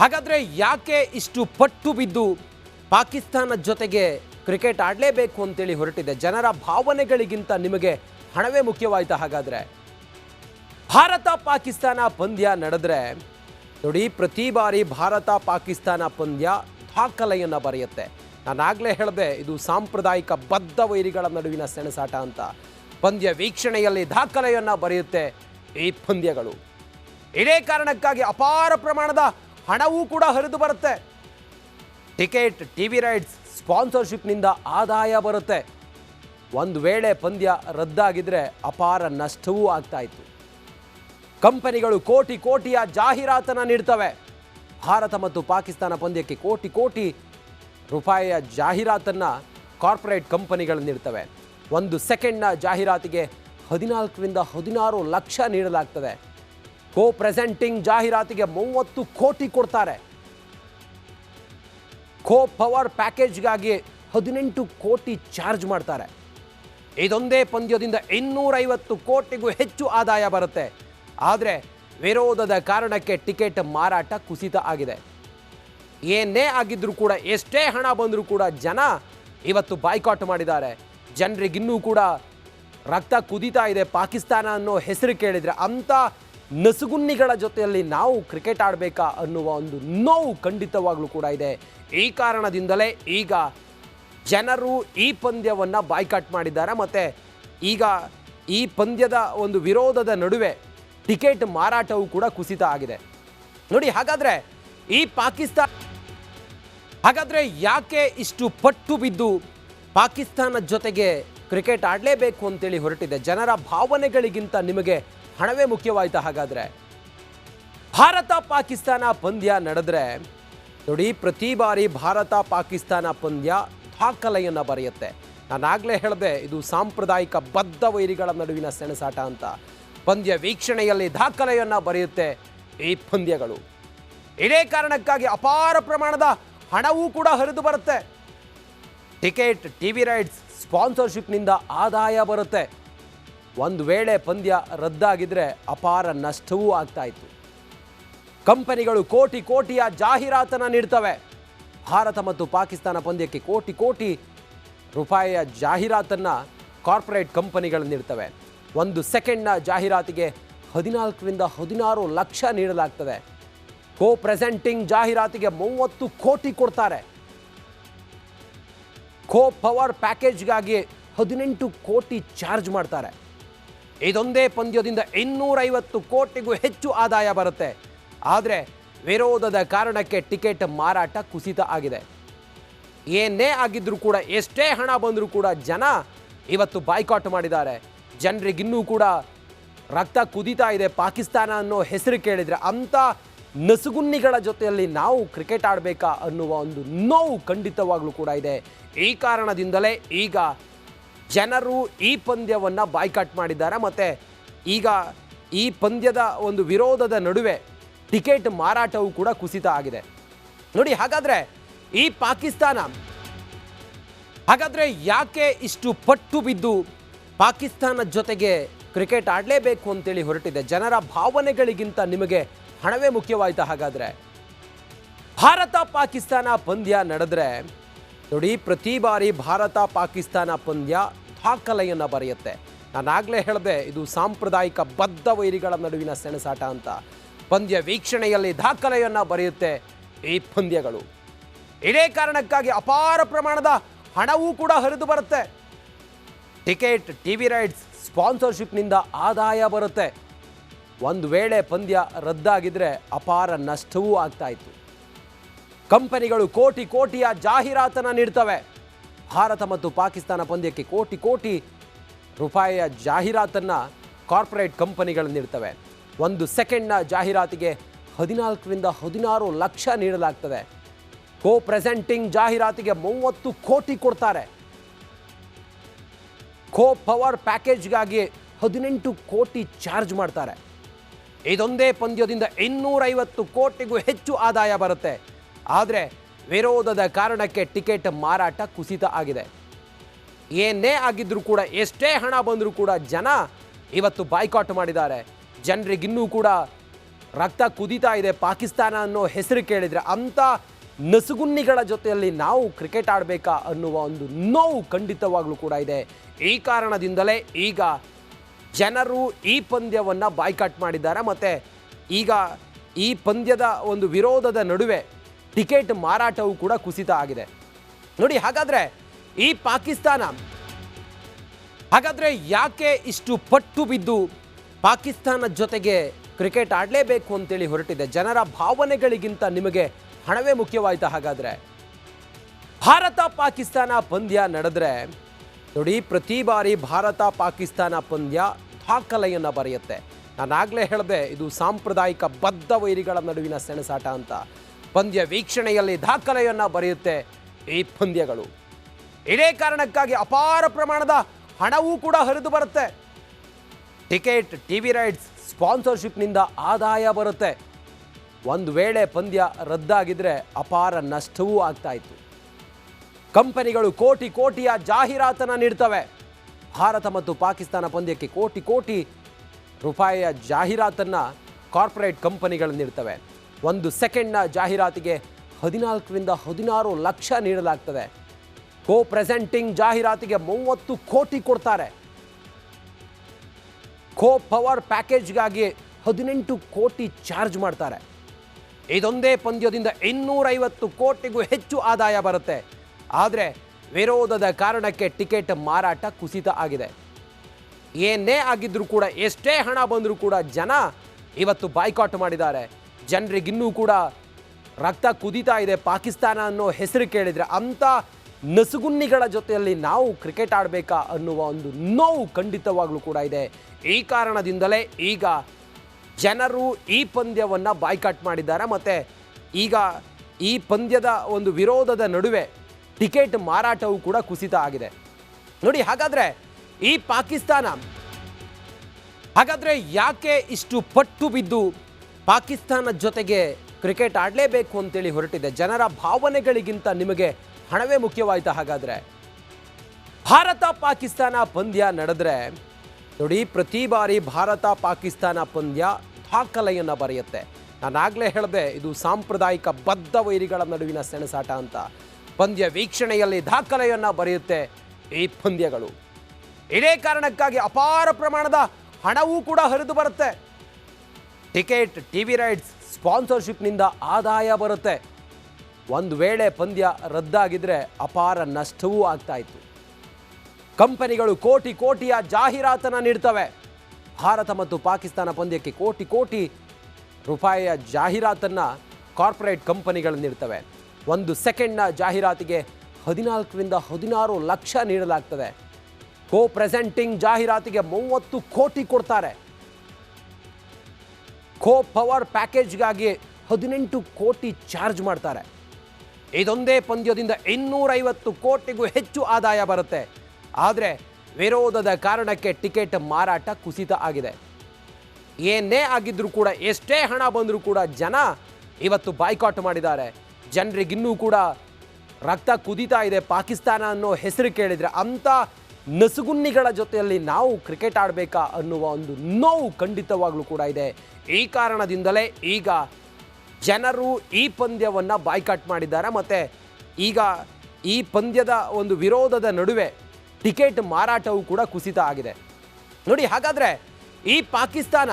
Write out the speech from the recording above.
ಹಾಗಾದ್ರೆ ಯಾಕೆ ಇಷ್ಟು ಪಟ್ಟು ಬಿದ್ದು ಪಾಕಿಸ್ತಾನ ಜೊತೆಗೆ ಕ್ರಿಕೆಟ್ ಆಡಲೇಬೇಕು ಅಂತೇಳಿ ಹೊರಟಿದೆ? ಜನರ ಭಾವನೆಗಳಿಗಿಂತ ನಿಮಗೆ ಹಣವೇ ಮುಖ್ಯವಾಯಿತು ಹಾಗಾದರೆ? ಭಾರತ ಪಾಕಿಸ್ತಾನ ಪಂದ್ಯ ನಡೆದ್ರೆ ನೋಡಿ, ಪ್ರತಿ ಬಾರಿ ಭಾರತ ಪಾಕಿಸ್ತಾನ ಪಂದ್ಯ ದಾಖಲೆಯನ್ನು ಬರೆಯುತ್ತೆ. ನಾನಾಗಲೇ ಹೇಳಿದೆ, ಇದು ಸಾಂಪ್ರದಾಯಿಕ ಬದ್ಧ ವೈರಿಗಳ ನಡುವಿನ ಸೆಣಸಾಟ ಅಂತ. ಪಂದ್ಯ ವೀಕ್ಷಣೆಯಲ್ಲಿ ದಾಖಲೆಯನ್ನು ಬರೆಯುತ್ತೆ ಈ ಪಂದ್ಯಗಳು. ಇದೇ ಕಾರಣಕ್ಕಾಗಿ ಅಪಾರ ಪ್ರಮಾಣದ ಹಣವೂ ಕೂಡ ಹರಿದು ಬರುತ್ತೆ. ಟಿಕೆಟ್, ಟಿವಿ ರೈಟ್ಸ್, ಸ್ಪಾನ್ಸರ್ಶಿಪ್ನಿಂದ ಆದಾಯ ಬರುತ್ತೆ. ಒಂದು ವೇಳೆ ಪಂದ್ಯ ರದ್ದಾಗಿದ್ರೆ ಅಪಾರ ನಷ್ಟವೂ ಆಗ್ತಾ ಇತ್ತು. ಕಂಪನಿಗಳು ಕೋಟಿ ಕೋಟಿಯ ಜಾಹೀರಾತನ್ನು ನೀಡ್ತವೆ. ಭಾರತ ಮತ್ತು ಪಾಕಿಸ್ತಾನ ಪಂದ್ಯಕ್ಕೆ ಕೋಟಿ ಕೋಟಿ ರೂಪಾಯಿಯ ಜಾಹೀರಾತನ್ನು ಕಾರ್ಪೊರೇಟ್ ಕಂಪನಿಗಳು ನೀಡ್ತವೆ. ಒಂದು ಸೆಕೆಂಡ್ನ ಜಾಹೀರಾತಿಗೆ ಹದಿನಾಲ್ಕರಿಂದ ಹದಿನಾರು ಲಕ್ಷ ನೀಡಲಾಗ್ತದೆ. ಕೋ ಪ್ರೆಸೆಂಟಿಂಗ್ ಜಾಹೀರಾತಿಗೆ ಮೂವತ್ತು ಕೋಟಿ ಕೊಡ್ತಾರೆ. ಕೋ ಪವರ್ ಪ್ಯಾಕೇಜ್ಗಾಗಿ ಹದಿನೆಂಟು ಕೋಟಿ ಚಾರ್ಜ್ ಮಾಡ್ತಾರೆ. ಇದೊಂದೇ ಪಂದ್ಯದಿಂದ ಇನ್ನೂರೈವತ್ತು ಕೋಟಿಗೂ ಹೆಚ್ಚು ಆದಾಯ ಬರುತ್ತೆ. ಆದರೆ ವಿರೋಧದ ಕಾರಣಕ್ಕೆ ಟಿಕೆಟ್ ಮಾರಾಟ ಕುಸಿತ ಆಗಿದೆ. ಏನೇ ಆಗಿದ್ರೂ ಕೂಡ, ಎಷ್ಟೇ ಹಣ ಬಂದರೂ ಕೂಡ ಜನ ಇವತ್ತು ಬಾಯ್ಕಾಟ್ ಮಾಡಿದ್ದಾರೆ. ಜನರಿಗಿನ್ನೂ ಕೂಡ ರಕ್ತ ಕುದೀತಾ ಇದೆ ಪಾಕಿಸ್ತಾನ ಅನ್ನೋ ಹೆಸರು ಕೇಳಿದರೆ ಅಂಥ ನಸುಗುನ್ನಿಗಳ ಜೊತೆಯಲ್ಲಿ ನಾವು ಕ್ರಿಕೆಟ್ ಆಡಬೇಕಾ ಅನ್ನುವ ಒಂದು ನೋವು ಖಂಡಿತವಾಗಲೂ ಕೂಡ ಇದೆ. ಈ ಕಾರಣದಿಂದಲೇ ಈಗ ಜನರು ಈ ಪಂದ್ಯವನ್ನು ಬಾಯ್ಕಾಟ್ ಮಾಡಿದ್ದಾರೆ. ಮತ್ತು ಈಗ ಈ ಪಂದ್ಯದ ಒಂದು ವಿರೋಧದ ನಡುವೆ ಟಿಕೆಟ್ ಮಾರಾಟವೂ ಕೂಡ ಕುಸಿತ ಆಗಿದೆ. ನೋಡಿ, ಹಾಗಾದರೆ ಈ ಪಾಕಿಸ್ತಾನ ಹಾಗಾದರೆ ಯಾಕೆ ಇಷ್ಟು ಪಟ್ಟು ಬಿದ್ದು ಪಾಕಿಸ್ತಾನದ ಜೊತೆಗೆ ಕ್ರಿಕೆಟ್ ಆಡಲೇಬೇಕು ಅಂತೇಳಿ ಹೊರಟಿದೆ? ಜನರ ಭಾವನೆಗಳಿಗಿಂತ ನಿಮಗೆ ಹಣವೇ ಮುಖ್ಯವಾಯ್ತಾ ಹಾಗಾದರೆ. ಭಾರತ, ಪಾಕಿಸ್ತಾನ ಪಂದ್ಯ ನಡೆದ್ರೆ, ನೋಡಿ, ಪ್ರತಿ ಬಾರಿ ಭಾರತ, ಪಾಕಿಸ್ತಾನ ಪಂದ್ಯ ದಾಖಲೆಯನ್ನು ಬರೆಯುತ್ತೆ. ನಾನಾಗಲೇ ಹೇಳಿದೆ, ಇದು ಸಾಂಪ್ರದಾಯಿಕ ಬದ್ಧ ವೈರಿಗಳ ನಡುವಿನ ಸೆಣಸಾಟ ಅಂತ. ಪಂದ್ಯ ವೀಕ್ಷಣೆಯಲ್ಲಿ ದಾಖಲೆಯನ್ನು ಬರೆಯುತ್ತೆ ಈ ಪಂದ್ಯಗಳು. ಇದೇ ಕಾರಣಕ್ಕಾಗಿ ಅಪಾರ ಪ್ರಮಾಣದ ಹಣವೂ ಕೂಡ ಹರಿದು ಬರುತ್ತೆ. ಟಿಕೆಟ್, ಟಿವಿ ರೈಟ್ಸ್, ಸ್ಪಾನ್ಸರ್ಶಿಪ್ನಿಂದ ಆದಾಯ ಬರುತ್ತೆ. ಒಂದು ವೇಳೆ ಪಂದ್ಯ ರದ್ದಾಗಿದ್ರೆ ಅಪಾರ ನಷ್ಟವೂ ಆಗ್ತಾ ಇತ್ತು. ಕಂಪನಿಗಳು ಕೋಟಿ ಕೋಟಿಯ ಜಾಹೀರಾತನ್ನು ನೀಡ್ತವೆ. ಭಾರತ ಮತ್ತು ಪಾಕಿಸ್ತಾನ ಪಂದ್ಯಕ್ಕೆ ಕೋಟಿ ಕೋಟಿ ರೂಪಾಯಿಯ ಜಾಹೀರಾತನ್ನು ಕಾರ್ಪೊರೇಟ್ ಕಂಪನಿಗಳು ನೀಡ್ತವೆ. ಒಂದು ಸೆಕೆಂಡ್ನ ಜಾಹೀರಾತಿಗೆ ಹದಿನಾಲ್ಕರಿಂದ ಹದಿನಾರು ಲಕ್ಷ ನೀಡಲಾಗ್ತದೆ. ಕೋ ಪ್ರೆಸೆಂಟಿಂಗ್ ಜಾಹೀರಾತಿಗೆ ಮೂವತ್ತು ಕೋಟಿ ಕೊಡ್ತಾರೆ. ಕೋ ಪವರ್ ಪ್ಯಾಕೇಜ್ಗಾಗಿ ಹದಿನೆಂಟು ಕೋಟಿ ಚಾರ್ಜ್ ಮಾಡ್ತಾರೆ. ಇದೊಂದೇ ಪಂದ್ಯದಿಂದ ಇನ್ನೂರೈವತ್ತು ಕೋಟಿಗೂ ಹೆಚ್ಚು ಆದಾಯ ಬರುತ್ತೆ. ಆದರೆ ವಿರೋಧದ ಕಾರಣಕ್ಕೆ ಟಿಕೆಟ್ ಮಾರಾಟ ಕುಸಿತ ಆಗಿದೆ. ಏನೇ ಆಗಿದ್ರೂ ಕೂಡ, ಎಷ್ಟೇ ಹಣ ಬಂದರೂ ಕೂಡ ಜನ ಇವತ್ತು ಬಾಯ್ಕಾಟ್ ಮಾಡಿದ್ದಾರೆ. ಜನರಿಗಿನ್ನೂ ಕೂಡ ರಕ್ತ ಕುದೀತಾ ಇದೆ ಪಾಕಿಸ್ತಾನ ಅನ್ನೋ ಹೆಸರು ಕೇಳಿದರೆ ಅಂಥ ನಸುಗುನ್ನಿಗಳ ಜೊತೆಯಲ್ಲಿ ನಾವು ಕ್ರಿಕೆಟ್ ಆಡಬೇಕಾ ಅನ್ನುವ ಒಂದು ನೋವು ಖಂಡಿತವಾಗ್ಲೂ ಕೂಡ ಇದೆ. ಈ ಕಾರಣದಿಂದಲೇ ಈಗ ಜನರು ಈ ಪಂದ್ಯವನ್ನು ಬಾಯ್ಕಾಟ್ ಮಾಡಿದ್ದಾರೆ. ಮತ್ತು ಈಗ ಈ ಪಂದ್ಯದ ಒಂದು ವಿರೋಧದ ನಡುವೆ ಟಿಕೆಟ್ ಮಾರಾಟವೂ ಕೂಡ ಕುಸಿತ ಆಗಿದೆ. ನೋಡಿ, ಹಾಗಾದರೆ ಈ ಪಾಕಿಸ್ತಾನ, ಹಾಗಾದರೆ ಯಾಕೆ ಇಷ್ಟು ಪಟ್ಟು ಬಿದ್ದು ಪಾಕಿಸ್ತಾನ ಜೊತೆಗೆ ಕ್ರಿಕೆಟ್ ಆಡಲೇಬೇಕು ಅಂತೇಳಿ ಹೊರಟಿದೆ? ಜನರ ಭಾವನೆಗಳಿಗಿಂತ ನಿಮಗೆ ಹಣವೇ ಮುಖ್ಯವಾಯಿತು ಹಾಗಾದರೆ. ಭಾರತ ಪಾಕಿಸ್ತಾನ ಪಂದ್ಯ ನಡೆದ್ರೆ ನೋಡಿ, ಪ್ರತಿ ಬಾರಿ ಭಾರತ ಪಾಕಿಸ್ತಾನ ಪಂದ್ಯ ದಾಖಲೆಯನ್ನು ಬರೆಯುತ್ತೆ. ನಾನಾಗಲೇ ಹೇಳಿದೆ, ಇದು ಸಾಂಪ್ರದಾಯಿಕ ಬದ್ಧ ವೈರಿಗಳ ನಡುವಿನ ಸೆಣಸಾಟ ಅಂತ. ಪಂದ್ಯ ವೀಕ್ಷಣೆಯಲ್ಲಿ ದಾಖಲೆಯನ್ನು ಬರೆಯುತ್ತೆ ಈ ಪಂದ್ಯಗಳು. ಇದೇ ಕಾರಣಕ್ಕಾಗಿ ಅಪಾರ ಪ್ರಮಾಣದ ಹಣವೂ ಕೂಡ ಹರಿದು ಬರುತ್ತೆ. ಟಿಕೆಟ್, ಟಿವಿ ರೈಟ್ಸ್, ಸ್ಪಾನ್ಸರ್ಶಿಪ್ನಿಂದ ಆದಾಯ ಬರುತ್ತೆ. ಒಂದು ವೇಳೆ ಪಂದ್ಯ ರದ್ದಾಗಿದ್ದರೆ ಅಪಾರ ನಷ್ಟವೂ ಆಗ್ತಾ ಇತ್ತು. ಕಂಪನಿಗಳು ಕೋಟಿ ಕೋಟಿಯ ಜಾಹೀರಾತನ್ನು ನೀಡ್ತವೆ. ಭಾರತ ಮತ್ತು ಪಾಕಿಸ್ತಾನ ಪಂದ್ಯಕ್ಕೆ ಕೋಟಿ ಕೋಟಿ ರೂಪಾಯಿಯ ಜಾಹೀರಾತನ್ನು ಕಾರ್ಪೊರೇಟ್ ಕಂಪನಿಗಳು ನೀಡ್ತವೆ. ಒಂದು ಸೆಕೆಂಡ್ನ ಜಾಹೀರಾತಿಗೆ ಹದಿನಾಲ್ಕರಿಂದ ಹದಿನಾರು ಲಕ್ಷ ನೀಡಲಾಗ್ತದೆ. ಕೋ ಪ್ರೆಸೆಂಟಿಂಗ್ ಜಾಹೀರಾತಿಗೆ ಮೂವತ್ತು ಕೋಟಿ ಕೊಡ್ತಾರೆ. ಕೋ ಪವರ್ ಪ್ಯಾಕೇಜ್ಗಾಗಿ ಹದಿನೆಂಟು ಕೋಟಿ ಚಾರ್ಜ್ ಮಾಡ್ತಾರೆ. ಇದೊಂದೇ ಪಂದ್ಯದಿಂದ ಇನ್ನೂರೈವತ್ತು ಕೋಟಿಗೂ ಹೆಚ್ಚು ಆದಾಯ ಬರುತ್ತೆ. ಆದರೆ ವಿರೋಧದ ಕಾರಣಕ್ಕೆ ಟಿಕೆಟ್ ಮಾರಾಟ ಕುಸಿತ ಆಗಿದೆ. ಏನೇ ಆಗಿದ್ರೂ ಕೂಡ, ಎಷ್ಟೇ ಹಣ ಬಂದರೂ ಕೂಡ ಜನ ಇವತ್ತು ಬಾಯ್ಕಾಟ್ ಮಾಡಿದ್ದಾರೆ. ಜನರಿಗಿನ್ನೂ ಕೂಡ ರಕ್ತ ಕುದೀತಾ ಇದೆ ಪಾಕಿಸ್ತಾನ ಅನ್ನೋ ಹೆಸರು ಕೇಳಿದರೆ ಅಂಥ ನಸುಗುನ್ನಿಗಳ ಜೊತೆಯಲ್ಲಿ ನಾವು ಕ್ರಿಕೆಟ್ ಆಡಬೇಕಾ ಅನ್ನುವ ಒಂದು ನೋವು ಖಂಡಿತವಾಗಲೂ ಕೂಡ ಇದೆ. ಈ ಕಾರಣದಿಂದಲೇ ಈಗ ಜನರು ಈ ಪಂದ್ಯವನ್ನು ಬಾಯ್ಕಾಟ್ ಮಾಡಿದ್ದಾರೆ. ಮತ್ತು ಈಗ ಈ ಪಂದ್ಯದ ಒಂದು ವಿರೋಧದ ನಡುವೆ ಟಿಕೆಟ್ ಮಾರಾಟವೂ ಕೂಡ ಕುಸಿತ ಆಗಿದೆ. ನೋಡಿ, ಹಾಗಾದರೆ ಈ ಪಾಕಿಸ್ತಾನ, ಹಾಗಾದರೆ ಯಾಕೆ ಇಷ್ಟು ಪಟ್ಟು ಬಿದ್ದು ಪಾಕಿಸ್ತಾನದ ಜೊತೆಗೆ ಕ್ರಿಕೆಟ್ ಆಡಲೇಬೇಕು ಅಂತೇಳಿ ಹೊರಟಿದೆ? ಜನರ ಭಾವನೆಗಳಿಗಿಂತ ನಿಮಗೆ ಹಣವೇ ಮುಖ್ಯವಾಯ್ತಾ ಹಾಗಾದರೆ? ಭಾರತ, ಪಾಕಿಸ್ತಾನ ಪಂದ್ಯ ನಡೆದ್ರೆ, ನೋಡಿ, ಪ್ರತಿ ಬಾರಿ ಭಾರತ, ಪಾಕಿಸ್ತಾನ ಪಂದ್ಯ ದಾಖಲೆಯನ್ನು ಬರೆಯುತ್ತೆ. ನಾನಾಗಲೇ ಹೇಳಿದೆ, ಇದು ಸಾಂಪ್ರದಾಯಿಕ ಬದ್ಧ ವೈರಿಗಳ ನಡುವಿನ ಸೆಣಸಾಟ ಅಂತ. ಪಂದ್ಯ ವೀಕ್ಷಣೆಯಲ್ಲಿ ದಾಖಲೆಯನ್ನು ಬರೆಯುತ್ತೆ ಈ ಪಂದ್ಯಗಳು. ಇದೇ ಕಾರಣಕ್ಕಾಗಿ ಅಪಾರ ಪ್ರಮಾಣದ ಹಣವೂ ಕೂಡ ಹರಿದು ಬರುತ್ತೆ. ಟಿಕೆಟ್ ಟಿವಿ ರೈಟ್ಸ್, ಸ್ಪಾನ್ಸರ್ಶಿಪ್ನಿಂದ ಆದಾಯ ಬರುತ್ತೆ. ಒಂದು ವೇಳೆ ಪಂದ್ಯ ರದ್ದಾಗಿದ್ರೆ ಅಪಾರ ನಷ್ಟವೂ ಆಗ್ತಾ ಇತ್ತು. ಕಂಪನಿಗಳು ಕೋಟಿ ಕೋಟಿಯ ಜಾಹೀರಾತನ್ನು ನೀಡ್ತವೆ. ಭಾರತ ಮತ್ತು ಪಾಕಿಸ್ತಾನ ಪಂದ್ಯಕ್ಕೆ ಕೋಟಿ ಕೋಟಿ ರೂಪಾಯಿಯ ಜಾಹೀರಾತನ್ನು ಕಾರ್ಪೊರೇಟ್ ಕಂಪನಿಗಳು ನೀಡ್ತವೆ. ಒಂದು ಸೆಕೆಂಡ್ನ ಜಾಹೀರಾತಿಗೆ ಹದಿನಾಲ್ಕರಿಂದ ಹದಿನಾರು ಲಕ್ಷ ನೀಡಲಾಗ್ತದೆ. ಕೋ ಪ್ರೆಸೆಂಟಿಂಗ್ ಜಾಹೀರಾತಿಗೆ ಮೂವತ್ತು ಕೋಟಿ ಕೊಡ್ತಾರೆ. ಕೋ ಪವರ್ ಪ್ಯಾಕೇಜ್ಗಾಗಿ ಹದಿನೆಂಟು ಕೋಟಿ ಚಾರ್ಜ್ ಮಾಡ್ತಾರೆ. ಇದೊಂದೇ ಪಂದ್ಯದಿಂದ ಇನ್ನೂರೈವತ್ತು ಕೋಟಿಗೂ ಹೆಚ್ಚು ಆದಾಯ ಬರುತ್ತೆ. ಆದರೆ ವಿರೋಧದ ಕಾರಣಕ್ಕೆ ಟಿಕೆಟ್ ಮಾರಾಟ ಕುಸಿತ ಆಗಿದೆ. ಏನೇ ಆಗಿದ್ರೂ ಕೂಡ ಎಷ್ಟೇ ಹಣ ಬಂದರೂ ಕೂಡ ಜನ ಇವತ್ತು ಬಾಯ್ಕಾಟ್ ಮಾಡಿದ್ದಾರೆ. ಜನರಿಗಿನ್ನೂ ಕೂಡ ರಕ್ತ ಕುದೀತಾ ಇದೆ. ಪಾಕಿಸ್ತಾನ ಅನ್ನೋ ಹೆಸರು ಕೇಳಿದರೆ ಅಂಥ ನಸುಗುನ್ನಿಗಳ ಜೊತೆಯಲ್ಲಿ ನಾವು ಕ್ರಿಕೆಟ್ ಆಡಬೇಕಾ ಅನ್ನುವ ಒಂದು ನೋವು ಖಂಡಿತವಾಗಲೂ ಕೂಡ ಇದೆ. ಈ ಕಾರಣದಿಂದಲೇ ಈಗ ಜನರು ಈ ಪಂದ್ಯವನ್ನು ಬಾಯ್ಕಾಟ್ ಮಾಡಿದ್ದಾರೆ. ಮತ್ತು ಈಗ ಈ ಪಂದ್ಯದ ಒಂದು ವಿರೋಧದ ನಡುವೆ ಟಿಕೆಟ್ ಮಾರಾಟವು ಕೂಡ ಕುಸಿತ ಆಗಿದೆ. ನೋಡಿ, ಹಾಗಾದರೆ ಈ ಪಾಕಿಸ್ತಾನ ಹಾಗಾದರೆ ಯಾಕೆ ಇಷ್ಟು ಪಟ್ಟು ಬಿದ್ದು ಪಾಕಿಸ್ತಾನದ ಜೊತೆಗೆ ಕ್ರಿಕೆಟ್ ಆಡಲೇಬೇಕು ಅಂತೇಳಿ ಹೊರಟಿದೆ. ಜನರ ಭಾವನೆಗಳಿಗಿಂತ ನಿಮಗೆ ಹಣವೇ ಮುಖ್ಯವಾಯಿತು ಹಾಗಾದರೆ? ಭಾರತ, ಪಾಕಿಸ್ತಾನ ಪಂದ್ಯ ನಡೆದ್ರೆ ನೋಡಿ ಪ್ರತಿ ಬಾರಿ ಭಾರತ, ಪಾಕಿಸ್ತಾನ ಪಂದ್ಯ ದಾಖಲೆಯನ್ನು ಬರೆಯುತ್ತೆ. ನಾನಾಗಲೇ ಹೇಳಿದೆ, ಇದು ಸಾಂಪ್ರದಾಯಿಕ ಬದ್ಧ ವೈರಿಗಳ ನಡುವಿನ ಸೆಣಸಾಟ ಅಂತ. ಪಂದ್ಯ ವೀಕ್ಷಣೆಯಲ್ಲಿ ದಾಖಲೆಯನ್ನು ಬರೆಯುತ್ತೆ ಈ ಪಂದ್ಯಗಳು. ಇದೇ ಕಾರಣಕ್ಕಾಗಿ ಅಪಾರ ಪ್ರಮಾಣದ ಹಣವೂ ಕೂಡ ಹರಿದು ಬರುತ್ತೆ. ಟಿಕೆಟ್, ಟಿವಿ ರೈಟ್ಸ್, ಸ್ಪಾನ್ಸರ್ಶಿಪ್ನಿಂದ ಆದಾಯ ಬರುತ್ತೆ. ಒಂದು ವೇಳೆ ಪಂದ್ಯ ರದ್ದಾಗಿದ್ರೆ ಅಪಾರ ನಷ್ಟವೂ ಆಗ್ತಾ ಇತ್ತು. ಕಂಪನಿಗಳು ಕೋಟಿ ಕೋಟಿಯ ಜಾಹೀರಾತನ್ನು ನೀಡ್ತವೆ. ಭಾರತ ಮತ್ತು ಪಾಕಿಸ್ತಾನ ಪಂದ್ಯಕ್ಕೆ ಕೋಟಿ ಕೋಟಿ ರೂಪಾಯಿಯ ಜಾಹೀರಾತನ್ನು ಕಾರ್ಪೊರೇಟ್ ಕಂಪನಿಗಳು ನೀಡ್ತವೆ. ಒಂದು ಸೆಕೆಂಡ್ನ ಜಾಹೀರಾತಿಗೆ ಹದಿನಾಲ್ಕರಿಂದ ಹದಿನಾರು ಲಕ್ಷ ನೀಡಲಾಗ್ತದೆ. ಕೋ ಪ್ರೆಸೆಂಟಿಂಗ್ ಜಾಹೀರಾತಿಗೆ ಮೂವತ್ತು ಕೋಟಿ ಕೊಡ್ತಾರೆ. ಕೋ ಪವರ್ ಪ್ಯಾಕೇಜ್ಗಾಗಿ ಹದಿನೆಂಟು ಕೋಟಿ ಚಾರ್ಜ್ ಮಾಡ್ತಾರೆ. ಇದೊಂದೇ ಪಂದ್ಯದಿಂದ ಇನ್ನೂರೈವತ್ತು ಕೋಟಿಗೂ ಹೆಚ್ಚು ಆದಾಯ ಬರುತ್ತೆ. ಆದರೆ ವಿರೋಧದ ಕಾರಣಕ್ಕೆ ಟಿಕೆಟ್ ಮಾರಾಟ ಕುಸಿತ ಆಗಿದೆ. ಏನೇ ಆಗಿದ್ರೂ ಕೂಡ, ಎಷ್ಟೇ ಹಣ ಬಂದರೂ ಕೂಡ ಜನ ಇವತ್ತು ಬಾಯ್ಕಾಟ್ ಮಾಡಿದ್ದಾರೆ. ಜನರಿಗಿನ್ನೂ ಕೂಡ ರಕ್ತ ಕುದೀತಾ ಇದೆ ಪಾಕಿಸ್ತಾನ ಅನ್ನೋ ಹೆಸರು ಕೇಳಿದರೆ ಅಂಥ ನಸುಗುನ್ನಿಗಳ ಜೊತೆಯಲ್ಲಿ ನಾವು ಕ್ರಿಕೆಟ್ ಆಡಬೇಕಾ ಅನ್ನುವ ಒಂದು ನೋವು ಖಂಡಿತವಾಗ್ಲೂ ಕೂಡ ಇದೆ. ಈ ಕಾರಣದಿಂದಲೇ ಈಗ ಜನರು ಈ ಪಂದ್ಯವನ್ನು ಬಾಯ್ಕಾಟ್ ಮಾಡಿದ್ದಾರೆ. ಮತ್ತು ಈಗ ಈ ಪಂದ್ಯದ ಒಂದು ವಿರೋಧದ ನಡುವೆ ಟಿಕೆಟ್ ಮಾರಾಟವೂ ಕೂಡ ಕುಸಿತ ಆಗಿದೆ. ನೋಡಿ, ಹಾಗಾದರೆ ಈ ಪಾಕಿಸ್ತಾನ